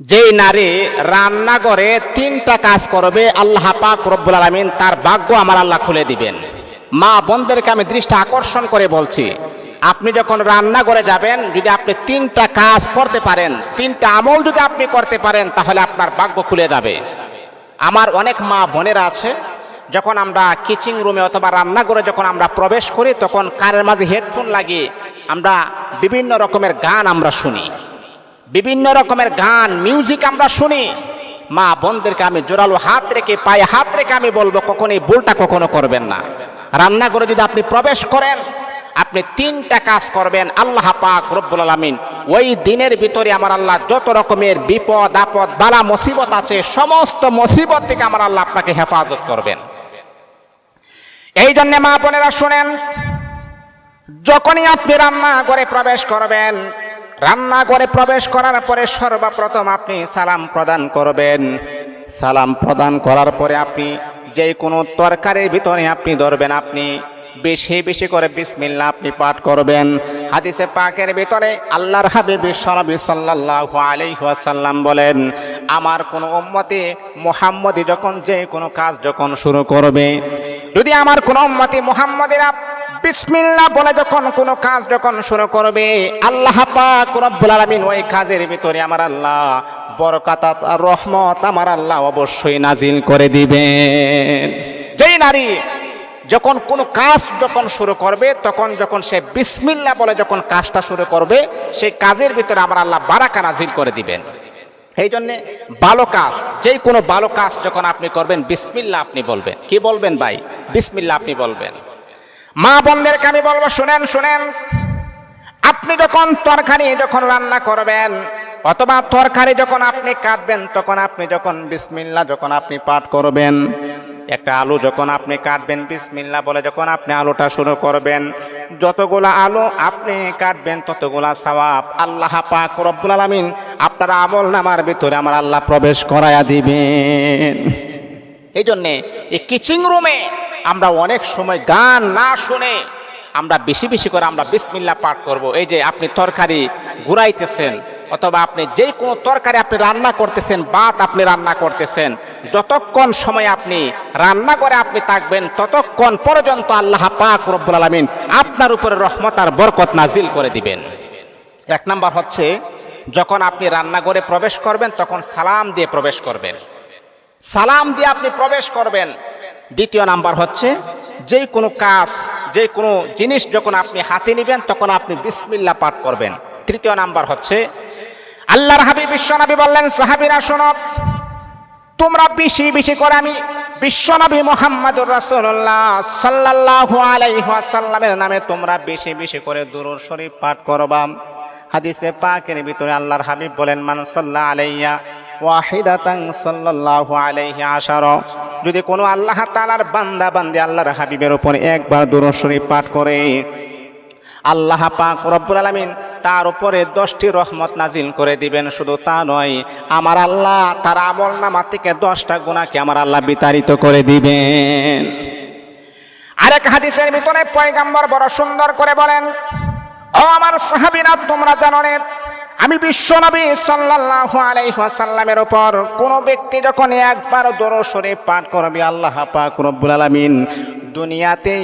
যেই নারী রান্না করে তিনটা কাজ করবে, আল্লাহ পাক রব্বুল আলমিন তার ভাগ্য আমার আল্লাহ খুলে দিবেন। মা বোনদেরকে আমি দৃষ্টি আকর্ষণ করে বলছি, আপনি যখন রান্না করে যাবেন, যদি আপনি তিনটা কাজ করতে পারেন, তিনটা আমল যদি আপনি করতে পারেন, তাহলে আপনার ভাগ্য খুলে যাবে। আমার অনেক মা বোনেরা আছে, যখন আমরা কিচিং রুমে অথবা রান্নাঘরে যখন আমরা প্রবেশ করি, তখন কারের মাঝে হেডফোন লাগিয়ে আমরা বিভিন্ন রকমের গান আমরা শুনি। বিভিন্ন রকমের গান মিউজিক আমরা শুনি। মা বোনদেরকে আমি জোরালো হাত রেখে, পায়ে হাত রেখে আমি বলব, কখনো এই ভুলটা কখনো করবেন না। রান্নাঘরে যদি আপনি প্রবেশ করেন, আপনি তিনটা কাজ করবেন, আল্লাহ পাক রব্বুল আলামিন। ওই দিনের ভিতরে আমার আল্লাহ যত রকমের বিপদ, আপদ, বালা, মুসিবত আছে, সমস্ত মুসিবত থেকে আমার আল্লাহ আপনাকে হেফাজত করবেন। এই জন্য মা বোনেরা শুনেন, যখনই আপনি রান্না করে প্রবেশ করবেন রান্না করে প্রবেশ করার পরে সর্বপ্রথম আপনি সালাম প্রদান করবেন। সালাম প্রদান করার পরে আপনি যে কোনো তরকারির ভিতরে আপনি ধরবেন, আপনি বেশি বেশি করে বিসমিল্লা আপনি পাঠ করবেন। হাদিসে পাকের ভিতরে আল্লাহর হাবিব বিশ্বনবী সাল্লাল্লাহু আলাইহি ওয়াসাল্লাম বলেন, আমার কোনো উম্মতে মুহাম্মদি যখন যে কোনো কাজ যখন শুরু করবে, যদি আমার কোনো উম্মতি মুহাম্মদিরা বিসমিল্লাহ বলে যখন কোনো কাজ যখন শুরু করবে, আল্লাহ পাক রব্বুল আলামিন ওই কাজের ভিতরে আমার আল্লাহ বরকাত আর রহমত আমার আল্লাহ অবশ্যই নাজিল করে দিবেন। যেই নারী যখন কোনো কাজ যখন শুরু করবে, তখন যখন সে বিসমিল্লাহ বলে যখন কাজটা শুরু করবে, সেই কাজের ভিতরে আমার আল্লাহ বারাকা নাজিল করে দিবেন। এই জন্যে ভালো কাজ যে কোনো ভালো কাজ যখন আপনি করবেন, বিসমিল্লাহ আপনি বলবেন। কি বলবেন ভাই? বিসমিল্লাহ আপনি বলবেন। মা বোনদেরকে আমি বলব, শুনেন শুনেন। আপনি যখন তরকারি যখন রান্না করবেন, অথবা তরকারি যখন আপনি কাটবেন, তখন আপনি যখন বিসমিল্লা যখন আপনি পাঠ করবেন, একটা আলু যখন আপনি কাটবেন, বিসমিল্লা বলে যখন আপনি আলুটা শুরু করবেন, যতগুলা আলু আপনি কাটবেন, ততগুলা সওয়াব আল্লাহ পাক রব্বুল আলামিন আপনার আমল নামার ভিতরে আমার আল্লাহ প্রবেশ করায়া দিবেন। এই জন্যে এই কিচিং রুমে আমরা অনেক সময় গান না শুনে আমরা বেশি বেশি করে আমরা বিসমিল্লা পাঠ করব। এই যে আপনি তরকারি ঘুরাইতেছেন, অথবা আপনি যে কোনো তরকারি আপনি রান্না করতেছেন, ভাত আপনি রান্না করতেছেন, যতক্ষণ সময় আপনি রান্না করে আপনি থাকবেন, ততক্ষণ পর্যন্ত আল্লাহ পাক রব্বুল আলমিন আপনার উপরে রহমত আর বরকত নাজিল করে দিবেন। এক নাম্বার হচ্ছে, যখন আপনি রান্নাঘরে প্রবেশ করবেন, তখন সালাম দিয়ে প্রবেশ করবেন। সালাম দিয়ে আপনি প্রবেশ করবেন দ্বিতীয় নাম্বার হচ্ছে, যে কোনো কাজ, যে কোনো জিনিস যখন আপনি হাতে নেবেন, তখন আপনি বিসমিল্লা পাঠ করবেন। তৃতীয় নাম্বার হচ্ছে, আল্লাহর হাবিব বিশ্বনবী বললেন, সাহাবিরা, শোনো, তোমরা বেশি বেশি করে আমি বিশ্বনবী মোহাম্মদুর রাসূলুল্লাহ সাল্লাল্লাহু আলাইহি নামে তোমরা বেশি বেশি করে দুরূদ শরীফ পাঠ করবা। হাদিসে পাকের ভিতরে আল্লাহর হাবিব বলেন, মান সাল্লা আলাইয়া ওয়াহিদাতাং সাল্লাল্লাহু আলাইহি আশারা। যদি কোনো আল্লাহ তাআলার বান্দা বান্দি আল্লাহর হাবিবের উপর একবার দুরূদ শরীফ পাঠ করে, আল্লাহ পাক রব্বুল আলামিন তার উপরে দশটি রহমত নাজিল করে দিবেন। শুধু তা নয়, আমার আল্লাহ তার আমল নামা থেকে দশটা গুণাকে আমার আল্লাহ বিতাড়িত করে দিবেন। আরেক হাদিসের ভিতরে পয়গাম্বর বড় সুন্দর করে বলেন ও আমার সাহাবীরা তোমরা জানো নে, আমি বিশ্বনবী সাল্লাল্লাহু আলাইহি ওয়াসাল্লামের উপর কোন ব্যক্তি যখন একবার দরুদ শরীফ পাঠ করবে আল্লাহ পাক রব্বুল আলামিন দুনিয়াতে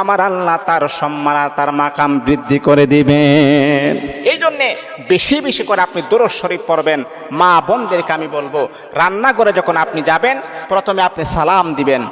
আমার আল্লাহ তার সম্মান তার মাকাম বৃদ্ধি করে দিবেন। এই জন্যে বেশি বেশি করে আপনি দরুদ শরীফ পড়বেন। মা বোনদেরকে আমি বলব রান্নাঘরে যখন আপনি যাবেন প্রথমে আপনি সালাম দিবেন।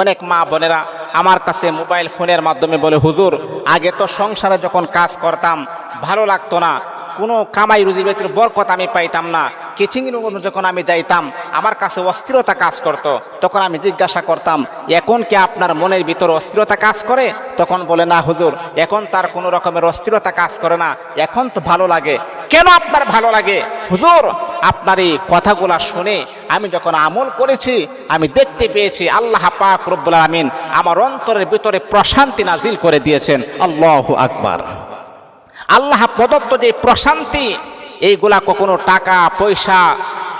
অনেক মা বোনেরা আমার কাছে মোবাইল ফোনের মাধ্যমে বলে, হুজুর, আগে তো সংসারে যখন কাজ করতাম, ভালো লাগতো না। কোনো কামাই রুজি ব্যক্তির বরকত আমি পাইতাম না। কিচিং রুম যখন আমি যাইতাম, আমার কাছে অস্থিরতা কাজ করত। তখন আমি জিজ্ঞাসা করতাম, এখন কি আপনার মনের ভিতর অস্থিরতা কাজ করে? তখন বলে, না, হুজুর, এখন তার কোনো রকমের অস্থিরতা কাজ করে না। এখন তো ভালো লাগে। কেন আপনার ভালো লাগে? হুজুর, আপনার এই কথাগুলা শুনে আমি যখন আমল করেছি, আমি দেখতে পেয়েছি আল্লাহ পাক রব্বুল আমিন আমার অন্তরের ভিতরে প্রশান্তি নাজিল করে দিয়েছেন। আল্লাহ আকবার। আল্লাহ প্রদত্ত যে প্রশান্তি এইগুলা কখনো টাকা, পয়সা,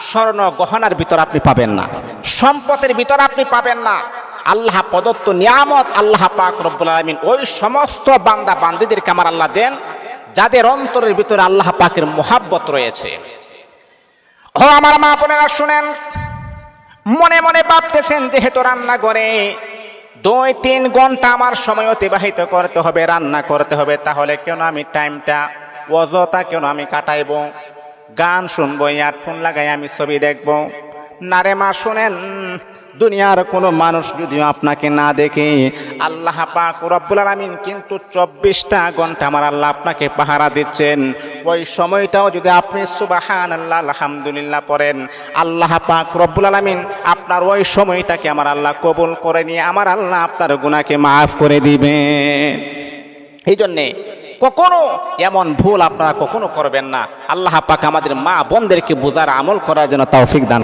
স্বর্ণ গহনার ভিতর আপনি পাবেন না। সম্পদের ভিতর আপনি পাবেন না। আল্লাহ প্রদত্ত নিয়ামত আল্লাহ পাক রব্বুল আলমিন ওই সমস্ত বান্দা বান্দিদেরকে আমার আল্লাহ দেন, যাদের অন্তরের ভিতরে আল্লাহ পাকের মোহাব্বত রয়েছে। ও আমার মা বোনেরা শুনেন, মনে মনে ভাবতেছেন যেহেতু রান্না করে দুই তিন ঘণ্টা আমার সময় অতিবাহিত করতে হবে, রান্না করতে হবে, তাহলে কেন আমি টাইমটা অযথা কেন আমি কাটাইবো? গান শুনব, ইয়ারফোন লাগাই আমি ছবি দেখব। না রে মা, শুনেন, দুনিয়ার কোনো মানুষ যদি আপনাকে না দেখে, আল্লাহ পাক রব্বুল আলামিন কিন্তু চব্বিশটা ঘণ্টা আমার আল্লাহ আপনাকে পাহারা দিচ্ছেন। ওই সময়টাও যদি আপনি সুবাহান আল্লাহ আলহামদুলিল্লাহ পড়েন, আল্লাহ পাক রব্বুল আলামিন আপনার ওই সময়টাকে আমার আল্লাহ কবুল করে নিয়ে আমার আল্লাহ আপনার গুণাকে মাফ করে দিবেন। এই জন্যে কখনো এমন ভুল আপনারা কখনো করবেন না। আল্লাহ পাক আমাদের মা বোনদেরকে বোঝার আমল করার জন্য তৌফিক দান